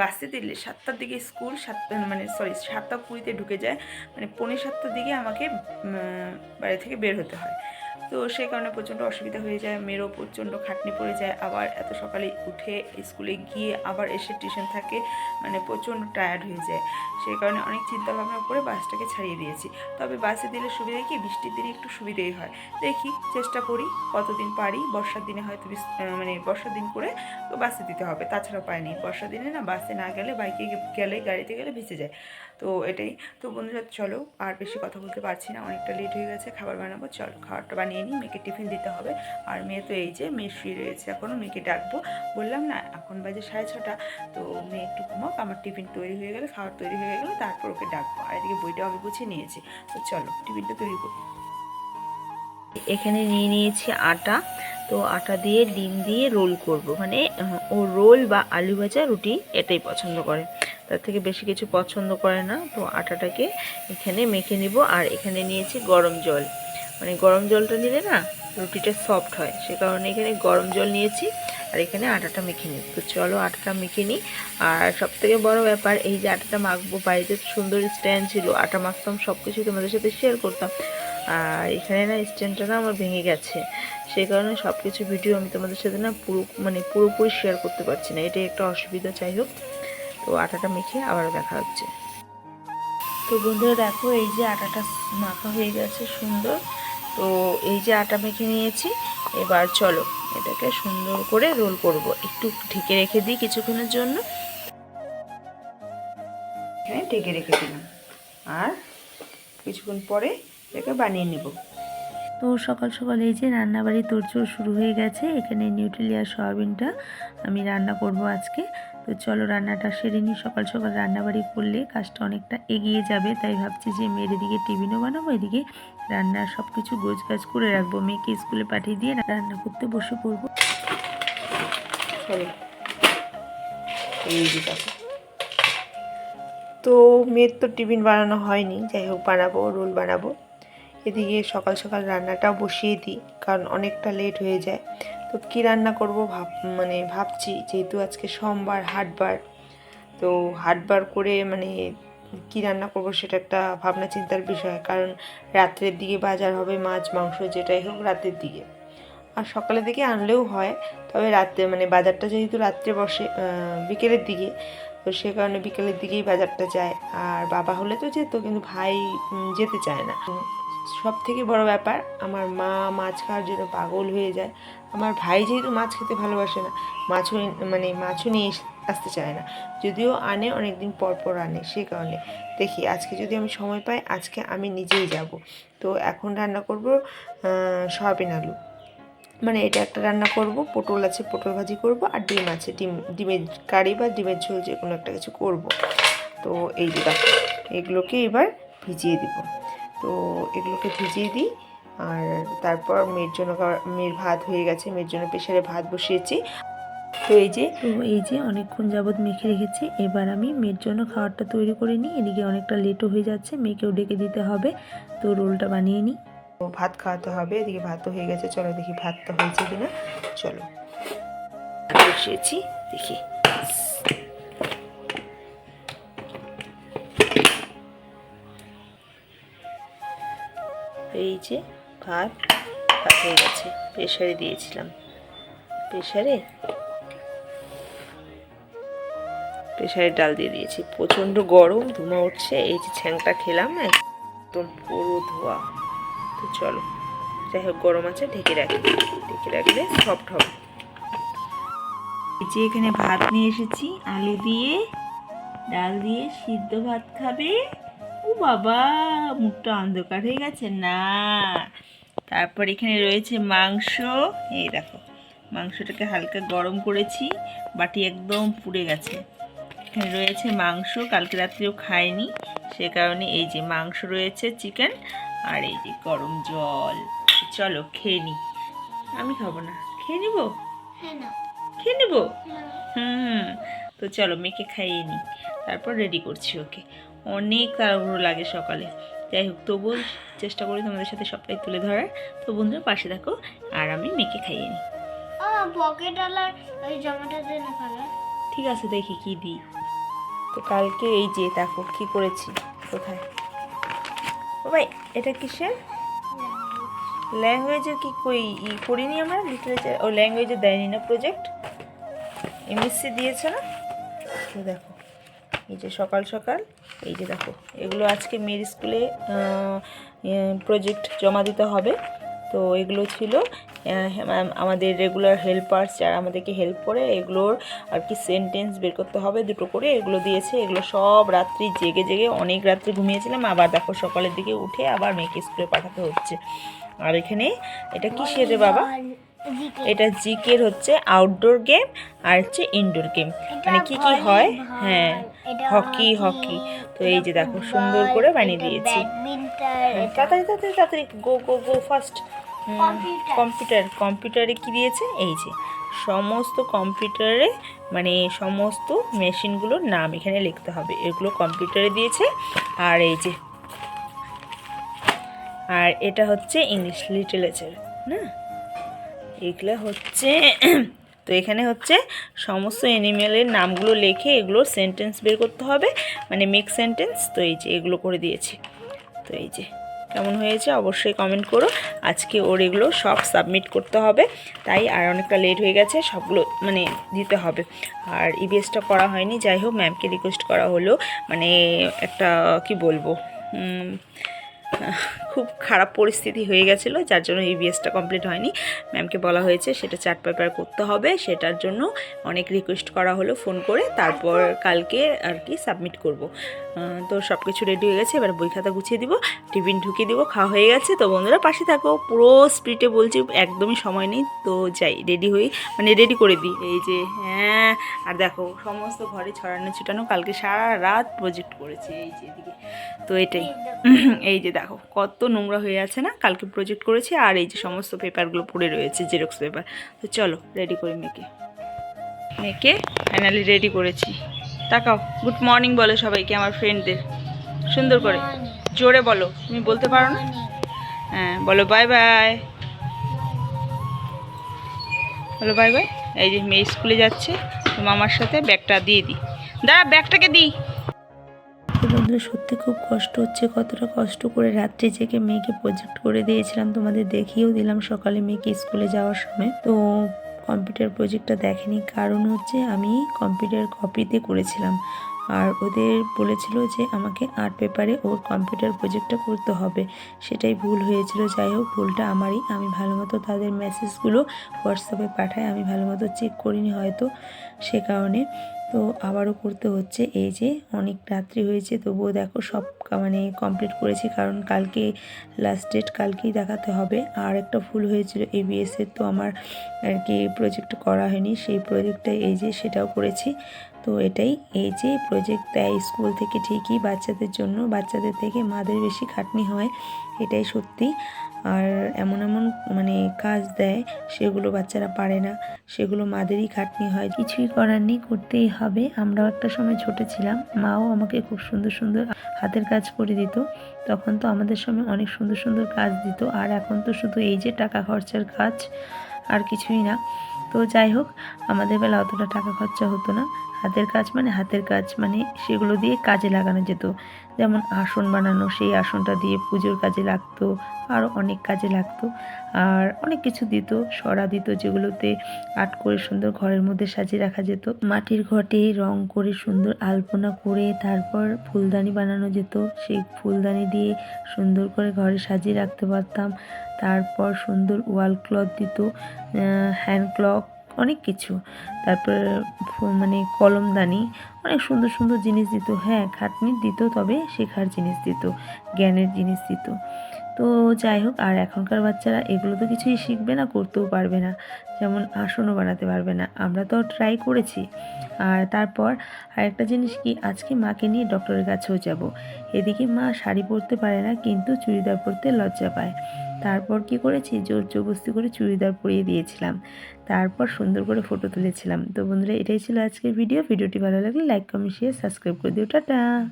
বাসে দিলে সাতটার দিকে স্কুল সাতটা মানে সরি সাতটা কুড়িতে ঢুকে যায়। মানে পৌনে সাতটার দিকে আমাকে বাড়ি থেকে বের হতে হয়। তো সেই কারণে প্রচণ্ড অসুবিধা হয়ে যায়, মেয়েরও প্রচণ্ড খাটনি পড়ে যায়। আবার এত সকালে উঠে স্কুলে গিয়ে আবার এসে টিউশন থাকে মানে প্রচণ্ড টায়ার্ড হয়ে যায়। সেই কারণে অনেক চিন্তা ভাবনা করে বাসটাকে ছাড়িয়ে দিয়েছি। তবে বাসে দিলে সুবিধা কি? বৃষ্টির দিনে একটু সুবিধেই হয়। দেখি, চেষ্টা করি, কতদিন পারি? বর্ষার দিনে হয়তো মানে বর্ষার দিন করে তো বাসে দিতে হবে তাছাড়া নেই বর্ষার দিনে না বাসে না গেলে, বাইকে গেলে, গাড়িতে গেলে ভিজে যায়। তো এটাই। তো বন্ধুরা, চলো আর বেশি কথা বলতে পারছি না, অনেকটা লেট হয়ে গেছে, খাবার বানাবো, চলো, খাবারটা বানিয়ে নিই মেয়েকে টিফিন দিতে হবে। আর মেয়ে তো এই যে মেয়ে শুয়ে রয়েছে এখনও মেয়েকে ডাকবো। বললাম, না, এখন বাজে সাড়ে ছটা, তো মেয়ে একটু ঘুমাক, আমার টিফিন তৈরি হয়ে গেলে খাবার তৈরি হয়ে গেলে, তারপর ওকে ডাকবো। আর এদিকে বইটাও আমি গুছিয়ে নিয়েছি। তো চলো, টিফিনটা তৈরি করি। এখানে নিয়ে নিয়েছি আটা। তো আটা দিয়ে ডিম দিয়ে রোল করব। মানে ও রোল বা আলু ভাজা, রুটি এটাই পছন্দ করে। তার থেকে বেশি কিছু পছন্দ করে না। তো আটাটাকে এখানে মেখে নিব। আর এখানে নিয়েছি গরম জল। মানে গরম জলটা নিলে না রুটিটা সফট হয়। সে কারণে এখানে গরম জল নিয়েছি আর এখানে আটাটা মেখে নিই তো চলো আটাটা মেখে নিই। আর সব থেকে বড় ব্যাপার, এই যে আটাটা মাখবো, বাড়িতে সুন্দর স্ট্যান্ড ছিল, আটা মাখতাম সব কিছু তোমাদের সাথে শেয়ার করতাম। আর এখানে না স্ট্যান্ডটা না আমার ভেঙে গেছে। সেই কারণে সব কিছু ভিডিও আমি তোমাদের সাথে না পুরো মানে পুরোপুরি শেয়ার করতে পারছি না। এটাই একটা অসুবিধা, যাই হোক। তো আটাটা মেখে আবার দেখা হচ্ছে। তো বন্ধুরা দেখো, এই যে আটাটা মাখা হয়ে গেছে সুন্দর। তো এই যে আটা মেখে নিয়েছি, এবার চলো এটাকে সুন্দর করে রোল করব। একটু ঢেকে রেখে দিই কিছুক্ষণের জন্য। এখানে ঢেকে রেখে দিলাম আর কিছুক্ষণ পরে এটাকে বানিয়ে নেব। তো সকাল সকাল এই যে রান্নাবাড়ি তোড়জোড় শুরু হয়ে গেছে। এখানে নিউট্রিলিয়া সয়াবিনটা আমি রান্না করব আজকে। তো চলো রান্নাটা সেরে নিই। সকাল সকাল রান্নাবাড়ি করলে কাজটা অনেকটা এগিয়ে যাবে, তাই ভাবছি যে মেয়ের এদিকে টিফিনও বানাবো, এদিকে রান্নার সব কিছু গাছ করে রাখব। মেয়েকে স্কুলে পাঠিয়ে দিয়ে রান্না করতে বসে পড়ব। তো মেয়ের তো টিফিন বানানো হয়নি, যাই হোক বানাবো, রোল বানাবো। এদিকে সকাল সকাল রান্নাটাও বসিয়ে দিই, কারণ অনেকটা লেট হয়ে যায়। তো কী রান্না করব ভাব মানে ভাবছি যেহেতু আজকে সোমবার, হাটবার, তো হাটবার করে মানে কী রান্না করব সেটা একটা ভাবনা চিন্তার বিষয়, কারণ রাত্রের দিকে বাজার হবে মাছ, মাংস যেটাই হোক রাতের দিকে। আর সকালের দিকে আনলেও হয়, তবে রাত্রে মানে বাজারটা যেহেতু রাত্রে বসে বিকেলের দিকে, তো সে কারণে বিকেলের দিকেই বাজারটা যায়। আর বাবা হলে তো যেত, কিন্তু ভাই যেতে চায় না। সব থেকে বড় ব্যাপার, আমার মা মাছ খাওয়ার জন্য পাগল হয়ে যায়। আমার ভাই যেহেতু মাছ খেতে ভালোবাসে না, মাছও মানে মাছও নিয়ে আসতে চায় না। যদিও আনে অনেক দিন পর পর আনে, সেই কারণে। দেখি, আজকে যদি আমি সময় পাই, আজকে আমি নিজেই যাব। তো এখন রান্না করব সয়াবিন আলু। মানে এটা একটা রান্না করব, পটল আছে, পটল ভাজি করব, আর ডিম আছে। ডিম, ডিমের কারি বা ডিমের ঝোল যে কোনো একটা কিছু করব। তো এই যে এগুলোকে এবার ভিজিয়ে দিব। তো এগুলোকে ভিজিয়ে দিই। আর তারপর মেয়ের জন্য খাবার- মেয়ের ভাত হয়ে গেছে মেয়ের জন্য প্রেশারে ভাত বসিয়েছি। তো এই যে তো এই যে অনেকক্ষণ যাবৎ মেখে রেখেছি এবার আমি মেয়ের জন্য খাবারটা তৈরি করে নিই। এদিকে অনেকটা লেটও হয়ে যাচ্ছে মেয়েকেও ডেকে দিতে হবে। তো রোলটা বানিয়ে নিই। তো ভাত খাওয়াতে হবে এদিকে ভাতও হয়ে গেছে চলো দেখি ভাতটা হয়েছে কিনা। চলো। বসিয়েছি দেখি। এই যে ভাত ভাত হয়ে গেছে। প্রেশারে দিয়েছিলাম। প্রেশারে প্রেশারে ডাল দিয়ে দিয়েছি। প্রচণ্ড গরম ধুমা উঠছে। এই যে ছ্যাংটা খেলাম একদম পুরো ধোয়া। তো চলো, যাই হোক, গরম আছে, ঢেকে রাখি। ঢেকে রাখলে সফট হবে এই যে এখানে ভাত নিয়ে এসেছি, আলু দিয়ে, ডাল দিয়ে সিদ্ধ ভাত খাবে। ও বাবা মুখটা অন্ধকার হয়ে গেছে না। তারপর এখানে রয়েছে মাংস। এই দেখো মাংসটাকে হালকা গরম করেছি বাটি একদম পুড়ে গেছে। এখানে রয়েছে মাংস কালকে রাত্রেও খাইনি সে কারণে এই যে মাংস রয়েছে চিকেন আর এই যে গরম জল। চলো খেয়ে নিই আমি খাব না। খেয়ে নিবো? খেয়ে নেব? হুম তো চলো মেয়েকে খাইয়ে নিই তারপর রেডি করছি ওকে। অনেক তাড়াহুড়ো লাগে সকালে। যাই হোক তবুও চেষ্টা করি তোমাদের সাথে সবটাই তুলে ধরার। তো বন্ধুরা পাশে থাকো আর আমি মেয়েকে খাইয়ে নিই। ঠিক আছে দেখি কি দিই। তো কালকে এই যে দেখো কি করেছি কোথায়? ও ভাই এটা কিসের? ল্যাঙ্গুয়েজের কি কই ই করিনি আমরা লিটারেচার ও ল্যাঙ্গুয়েজে দেয়নি না প্রজেক্ট এমএসসি দিয়েছে না? তো দেখো এই যে সকাল সকাল এই যে দেখো এগুলো আজকে মেয়ের স্কুলে প্রজেক্ট জমা দিতে হবে। তো এগুলো ছিল আহ, আমাদের রেগুলার হেল্পার্স যারা আমাদেরকে হেল্প করে এগুলোর আর কি সেন্টেন্স বের করতে হবে দুটো করে এগুলো দিয়েছে। এগুলো সব রাত্রি জেগে জেগে অনেক রাত্রি ঘুমিয়েছিলাম আবার দেখো সকালের দিকে উঠে আবার মেয়েকে স্কুলে পাঠাতে হচ্ছে। আর এখানে এটা কিসের রে বাবা? এটা জিকের হচ্ছে আউটডোর গেম আর হচ্ছে ইনডোর গেম মানে কি কি হয়? হ্যাঁ হকি হকি। তো এই যে দেখো সুন্দর করে বানিয়ে দিয়েছি। হ্যাঁ, তাড়াতাড়ি তাড়াতাড়ি তাড়াতাড়ি গো গো গো ফার্স্ট কম্পিউটার। কম্পিউটারে কি দিয়েছে? এই যে সমস্ত কম্পিউটারে মানে সমস্ত মেশিনগুলোর নাম এখানে লিখতে হবে। এগুলো কম্পিউটারে দিয়েছে। আর এই যে আর এটা হচ্ছে ইংলিশ লিটারেচার না এগুলো হচ্ছে, তো এখানে হচ্ছে সমস্ত অ্যানিমেলের নামগুলো লিখে এগুলোর সেন্টেন্স বের করতে হবে। মানে মেক সেন্টেন্স তো এই যে এগুলো করে দিয়েছি। তো এই যে, কেমন হয়েছে অবশ্যই কমেন্ট করো। আজকে ওর এগুলো সব সাবমিট করতে হবে। তাই আর অনেকটা লেট হয়ে গেছে, সবগুলো মানে দিতে হবে। আর ইবিএসটা করা হয়নি, যাই হোক ম্যামকে রিকোয়েস্ট করা হলো। মানে একটা, কি বলব খুব খারাপ পরিস্থিতি হয়ে গেছিল, যার জন্য ইবিএসটা কমপ্লিট হয়নি। ম্যামকে বলা হয়েছে সেটা চার্ট পেপার করতে হবে, সেটার জন্য অনেক রিকোয়েস্ট করা হলো ফোন করে, তারপর কালকে আর কি সাবমিট করব। তো সব কিছু রেডি হয়ে গেছে, এবার বই খাতা গুছিয়ে দিব, টিফিন ঢুকিয়ে দিব, খাওয়া হয়ে গেছে। তো বন্ধুরা পাশে থাকো, পুরো স্পিডে বলছি, একদমই সময় নেই। তো যাই রেডি হই মানে রেডি করে দিই। এই যে হ্যাঁ আর দেখো, সমস্ত ঘরে ছড়ানো ছিটানো কালকে সারা রাত প্রজেক্ট করেছে। এই যে, এদিকে। তো এটাই। এই যে দেখো, কত নোংরা হয়ে আছে না? কালকে প্রজেক্ট করেছি আর এই যে সমস্ত পেপারগুলো পড়ে রয়েছে জেরক্স পেপার তো চলো রেডি করি মেয়েকে। মেয়েকে ফাইনালি রেডি করেছি। তাকাও গুড মর্নিং বলো সবাইকে, আমার ফ্রেন্ডদের সুন্দর করে। জোরে বলো, তুমি বলতে পারো না? হ্যাঁ বলো বাই বাই বলো বাই বাই এই যে মেয়ে স্কুলে যাচ্ছে, তো মামার সাথে ব্যাগটা দিয়ে দিই। দাঁড়া, ব্যাগটাকে দিই। বন্ধুরা, সত্যি খুব কষ্ট হচ্ছে। কতটা কষ্ট করে রাত্রি জেগে মেয়েকে প্রজেক্ট করে দিয়েছিলাম। তোমাদের দেখিয়েও দিলাম সকালে মেয়েকে স্কুলে যাওয়ার সময়। তো কম্পিউটার প্রজেক্টটা দেখেনি। কারণ হচ্ছে আমি কম্পিউটার কপিতে করেছিলাম। আর ওদের বলেছিল যে আমাকে আর্ট পেপারে ওর কম্পিউটার প্রজেক্টটা করতে হবে। সেটাই ভুল হয়েছিল। যাই হোক, ভুলটা আমারই। আমি ভালো মতো তাদের মেসেজগুলো হোয়াটসঅ্যাপে পাঠাই। আমি ভালো মতো চেক করিনি হয়তো সে কারণে। তো আবারও করতে হচ্ছে। এই যে অনেক রাত্রি হয়েছে, তবুও দেখো সব মানে কমপ্লিট করেছি। কারণ কালকে লাস্ট ডেট কালকেই দেখাতে হবে। আর একটা ভুল হয়েছিল এবিএস এর। তো আমার আর কি প্রজেক্ট করা হয়নি। সেই প্রজেক্টটা এই যে সেটাও করেছি। তো এটাই, এই যে প্রজেক্ট দেয় স্কুল থেকে ঠিকই বাচ্চাদের জন্য, বাচ্চাদের থেকে মাদের বেশি খাটনি হয়, এটাই সত্যি। আর এমন এমন মানে কাজ দেয়, সেগুলো বাচ্চারা পারে না, সেগুলো মাদেরই খাটনি হয়। কিছুই করার নেই, করতেই হবে। আমরাও একটা সময় ছোট ছিলাম, মাও আমাকে খুব সুন্দর সুন্দর হাতের কাজ করে দিত। তখন তো আমাদের সময় অনেক সুন্দর সুন্দর কাজ দিত, আর এখন তো শুধু এই যে টাকা খরচার কাজ, আর কিছুই না। তো যাই হোক, আমাদের বেলা অতটা টাকা খরচা হতো না। হাতের কাজ মানে হাতের কাজ মানে সেগুলো দিয়ে কাজে লাগানো যেত। যেমন আসন বানানো, সেই আসনটা দিয়ে পুজোর কাজে লাগতো আরও অনেক কাজে লাগতো। আর অনেক কিছু দিত, সরা দিত যেগুলোতে আর্ট করে সুন্দর ঘরের মধ্যে সাজিয়ে রাখা যেত। মাটির ঘটে রং করে সুন্দর আলপনা করে তারপর ফুলদানি বানানো যেত। সেই ফুলদানি দিয়ে সুন্দর করে ঘরে সাজিয়ে রাখতে পারতাম। তারপর সুন্দর ওয়াল ক্লথ দিত হ্যান্ড ক্লক অনেক কিছু। তারপর মানে কলমদানি, অনেক সুন্দর সুন্দর জিনিস দিত। হ্যাঁ খাটনির দিত, তবে শেখার জিনিস দিত, জ্ঞানের জিনিস দিত। তো যাই হোক, আর এখনকার বাচ্চারা এগুলো তো কিছুই শিখবে না, করতেও পারবে না। যেমন আসনও বানাতে পারবে না। আমরা তো ট্রাই করেছি। আর তারপর আরেকটা জিনিস কি, আজকে মাকে নিয়ে ডক্টরের কাছেও যাব। এদিকে মা শাড়ি পরতে পারে না, কিন্তু চুড়িদার পরতে লজ্জা পায়। তারপর কি করেছি? জোর জবস্তি করে চুড়িদার পরিয়ে দিয়েছিলাম। তারপর সুন্দর করে ফটো তুলেছিলাম। তো বন্ধুরা, এটাই ছিল আজকের ভিডিও ভিডিওটি ভালো লাগলে লাইক কমেন্ট শেয়ার সাবস্ক্রাইব করে দিও। টাটা!